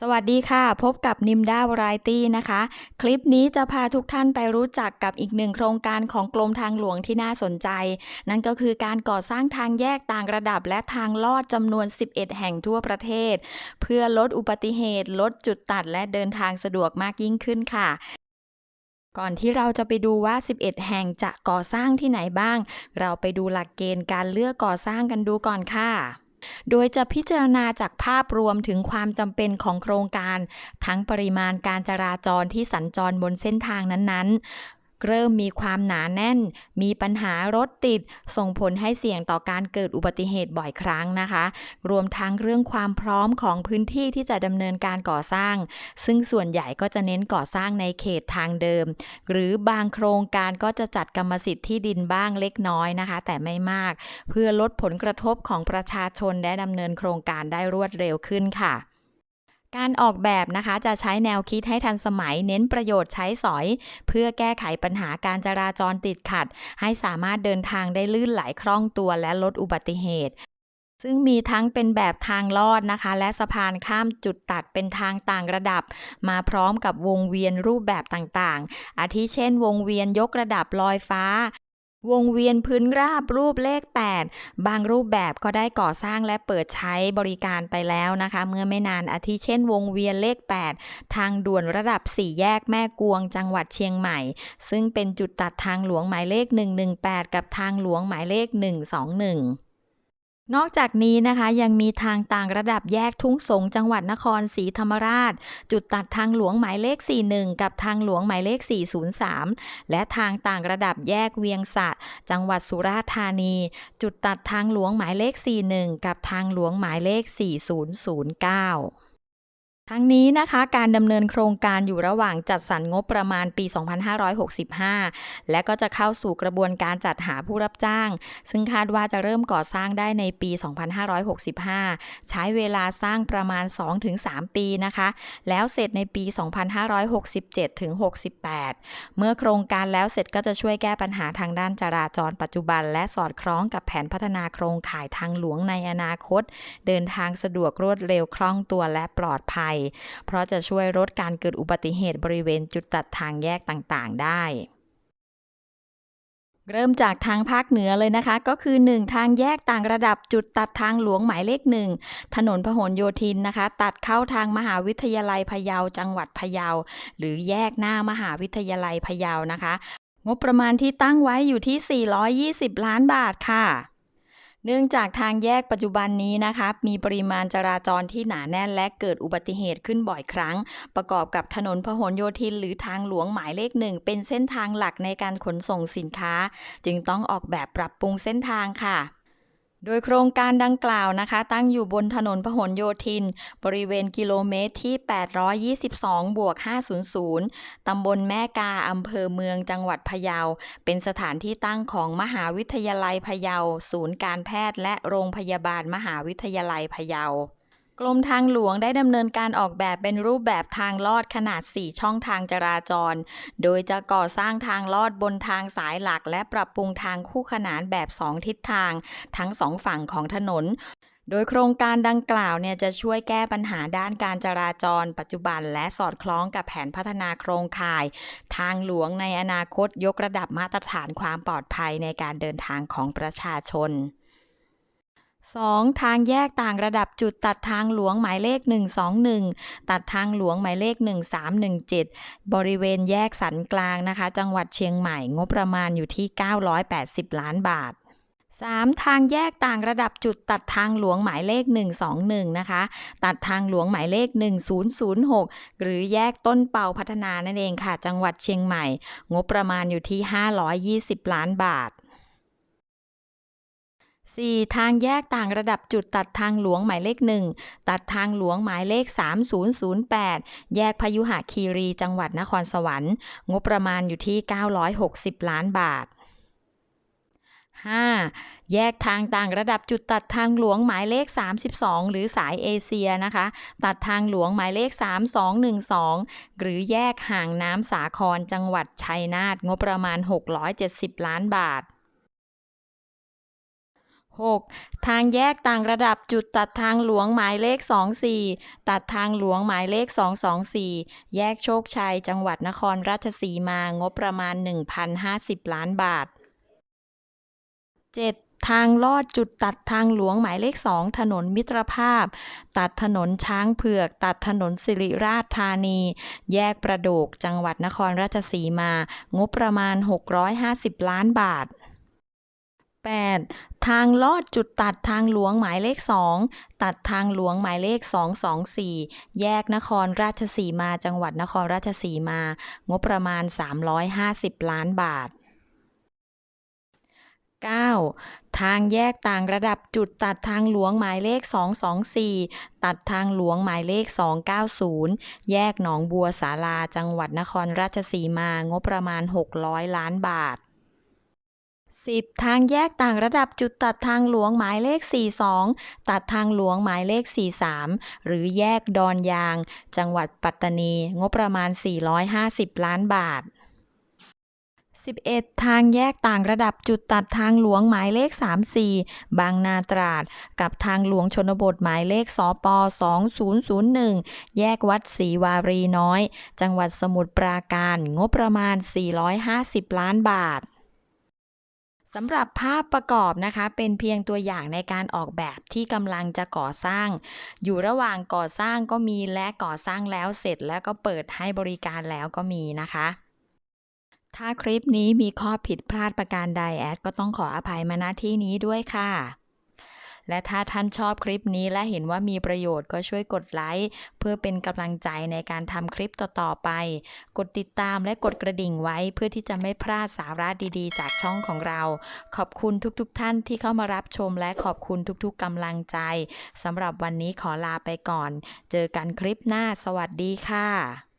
สวัสดีค่ะ พบกับนิมดาวไรตี้นะคะ คลิปนี้จะพาทุกท่านไปรู้จักกับอีกหนึ่งโครงการของกรมทางหลวงที่น่าสนใจ นั่นก็คือการก่อสร้างทางแยกต่างระดับและทางลอดจำนวน 11 แห่งทั่วประเทศ เพื่อลดอุบัติเหตุ ลดจุดตัดและเดินทางสะดวกมากยิ่งขึ้นค่ะก่อนที่เราจะไปดูว่า 11 แห่งจะก่อสร้างที่ไหนบ้าง เราไปดูหลักเกณฑ์การเลือกก่อสร้างกันดูก่อนค่ะ โดยจะพิจารณาจากภาพรวมถึงความจำเป็นของโครงการ ทั้งปริมาณการจราจรที่สัญจรบนเส้นทางนั้นๆ เริ่มมีความหนาแน่น มีปัญหารถติด ส่งผลให้เสี่ยงต่อการเกิดอุบัติเหตุบ่อยครั้งนะคะ รวมทั้งเรื่องความพร้อมของพื้นที่ที่จะดำเนินการก่อสร้าง ซึ่งส่วนใหญ่ก็จะเน้นก่อสร้างในเขตทางเดิม หรือบางโครงการก็จะจัดกรรมสิทธิ์ที่ดินบ้างเล็กน้อยนะคะ แต่ไม่มาก เพื่อลดผลกระทบของประชาชนและดำเนินโครงการได้รวดเร็วขึ้นค่ะ การออกแบบนะคะจะใช้แนวคิดให้ทันสมัย เน้นประโยชน์ใช้สอย เพื่อแก้ไขปัญหาการจราจรติดขัด ให้สามารถเดินทางได้ลื่นไหลคล่องตัวและลดอุบัติเหตุ ซึ่งมีทั้งเป็นแบบทางลอดนะคะ และสะพานข้ามจุดตัดเป็นทางต่างระดับ มาพร้อมกับวงเวียนรูปแบบต่างๆ อาทิเช่น วงเวียนยกระดับลอยฟ้า วงเวียนพื้นราบรูปเลข 8 บางรูปแบบก็ได้ก่อสร้างและเปิดใช้บริการไปแล้วนะคะ เมื่อไม่นานอาทิเช่น วงเวียนเลข 8 ทางด่วนระดับ 4 แยกแม่กวง จังหวัดเชียงใหม่ ซึ่งเป็นจุดตัดทางหลวงหมายเลข 118 กับทางหลวงหมายเลข 121 นอกจากนี้นะคะยังมีทางต่างระดับแยกทุ่งสงจังหวัดนครศรีธรรมราช จุดตัดทางหลวงหมายเลข 41 กับทางหลวงหมายเลข 403 และทางต่างระดับแยกเวียงสะ จังหวัดสุราษฎร์ธานี จุดตัดทางหลวงหมายเลข 41 กับทางหลวงหมายเลข 4009 ทั้งนี้นะคะการดำเนินโครงการอยู่ระหว่างจัดสรรงบประมาณปี 2565 และก็จะเข้าสู่กระบวนการจัดหาผู้รับจ้าง ซึ่งคาดว่าจะเริ่มก่อสร้างได้ในปี 2565 ใช้เวลาสร้างประมาณ 2-3 ปีนะคะ แล้วเสร็จในปี 2567-68 เมื่อโครงการแล้วเสร็จก็จะช่วยแก้ปัญหาทางด้านจราจรปัจจุบัน และสอดคล้องกับแผนพัฒนาโครงข่ายทางหลวงในอนาคต เดินทางสะดวกรวดเร็วคล่องตัวและปลอดภัยเพราะจะช่วยลดการเกิดอุบัติเหตุบริเวณจุดตัดทางแยกต่างๆ ได้เริ่มจากทางภาคเหนือเลยนะคะ ก็คือ 1 ทางแยกต่างระดับจุดตัดทางหลวงหมายเลข1ถนนพหลโยธินนะคะ ตัดเข้าทางมหาวิทยาลัยพะเยาจังหวัดพะเยา หรือแยกหน้ามหาวิทยาลัยพะเยานะคะ งบประมาณที่ตั้งไว้อยู่ที่ 420 ล้านบาทค่ะ เนื่องจากทางแยกปัจจุบันนี้นะคะมีปริมาณจราจรที่หนาแน่นและเกิดอุบัติเหตุขึ้นบ่อยครั้ง ประกอบกับถนนพหลโยธินหรือทางหลวงหมายเลขหนึ่งเป็นเส้นทางหลักในการขนส่งสินค้า จึงต้องออกแบบปรับปรุงเส้นทางค่ะ โดยโครงการดังกล่าวนะคะ ตั้งอยู่บนถนนพหลโยธิน บริเวณกิโลเมตรที่ 822 บวก 500 ตำบลแม่กา อำเภอเมืองจังหวัดพะเยา เป็นสถานที่ตั้งของมหาวิทยาลัยพะเยา ศูนย์การแพทย์และโรงพยาบาลมหาวิทยาลัยพะเยา กรมทางหลวงได้ดำเนินการออกแบบเป็นรูปแบบทางลอดขนาด 4 ช่องทางจราจร โดยจะก่อสร้างทางลอดบนทางสายหลัก และปรับปรุงทางคู่ขนานแบบ 2 ทิศทาง ทั้งสองฝั่งของถนนโดยโครงการดังกล่าวเนี่ยจะช่วยแก้ปัญหาด้านการจราจร ปัจจุบันและสอดคล้องกับแผนพัฒนาโครงข่าย ทางหลวงในอนาคตยกระดับมาตรฐานความปลอดภัยในการเดินทางของประชาชน 2. ทางแยกต่างระดับจุดตัดทางหลวงหมายเลข 121 ตัดทางหลวงหมายเลข 1317 บริเวณแยกสันกลางนะคะ จังหวัดเชียงใหม่งบประมาณอยู่ที่ 980 ล้านบาท 3. ทางแยกต่างระดับจุดตัดทางหลวงหมายเลข 121 นะคะ ตัดทางหลวงหมายเลข 1006 หรือแยกต้นเป่าพัฒนานั่นเองค่ะ จังหวัดเชียงใหม่ งบประมาณอยู่ที่ 520 ล้านบาท 4. ทางแยกต่างระดับจุดตัดทางหลวงหมายเลข 1 ตัดทางหลวงหมายเลข 3008 แยกพยุหคีรีจังหวัดนครสวรรค์ งบประมาณอยู่ที่ 960 ล้านบาท 5. แยกทางต่างระดับจุดตัดทางหลวงหมายเลข 32 หรือสายเอเชียนะคะ ตัดทางหลวงหมายเลข 3212 หรือแยกห่างน้ำสาครจังหวัดชัยนาทงบประมาณ 670 ล้านบาท 6. ทางแยกต่างระดับจุดตัดทางหลวงหมายเลข 24 ตัดทางหลวงหมายเลข 224 แยกโชคชัย จังหวัดนครราชสีมางบประมาณ 1,050 ล้านบาท 7. ทางลอดจุดตัดทางหลวงหมายเลข 2 ถนนมิตรภาพ ตัดถนนช้างเผือก ตัดถนนสิริราชธานี แยกประโดกจังหวัดนครราชสีมา งบประมาณ 650 ล้านบาท 8. ทางลอดจุดตัดทางหลวงหมายเลข 2 ตัดทางหลวงหมายเลข 224 แยกนครราชสีมาจังหวัดนครราชสีมา งบประมาณ 350 ล้านบาท 9. ทางแยกต่างระดับจุดตัดทางหลวงหมายเลข 224 ตัดทางหลวงหมายเลข 290 แยกหนองบัวสาราจังหวัดนครราชสีมา งบประมาณ 600 ล้านบาท 10. ทางแยกต่างระดับจุดตัดทางหลวงหมายเลข 42 ตัดทางหลวงหมายเลข 43 หรือแยกดอนยาง จังหวัดปัตตานี งบประมาณ 450 ล้านบาท 11. ทางแยกต่างระดับจุดตัดทางหลวงหมายเลข 34 บางนาตราด กับทางหลวงชนบทหมายเลขสป2001 แยกวัดศรีวารีน้อย จังหวัดสมุทรปราการ งบประมาณ 450 ล้านบาท สำหรับภาพประกอบนะคะเป็นเพียงตัวอย่างในการออกแบบที่กำลังจะก่อสร้าง อยู่ระหว่างก่อสร้างก็มีและก่อสร้างแล้วเสร็จแล้วก็เปิดให้บริการแล้วก็มีนะคะ ถ้าคลิปนี้มีข้อผิดพลาดประการใดแอดก็ต้องขออภัยมาณที่นี้ด้วยค่ะ และถ้าท่านชอบคลิปนี้และเห็นว่ามีประโยชน์ก็ช่วยกดไลค์เพื่อเป็นกำลังใจในการทำคลิปต่อๆไป กดติดตามและกดกระดิ่งไว้เพื่อที่จะไม่พลาดสาระดีๆ จากช่องของเรา ขอบคุณทุกๆทท่านที่เข้ามารับชมและขอบคุณทุกๆกำลังใจสำหรับวันนี้ขอลาไปก่อน เจอกันคลิปหน้าสวัสดีค่ะ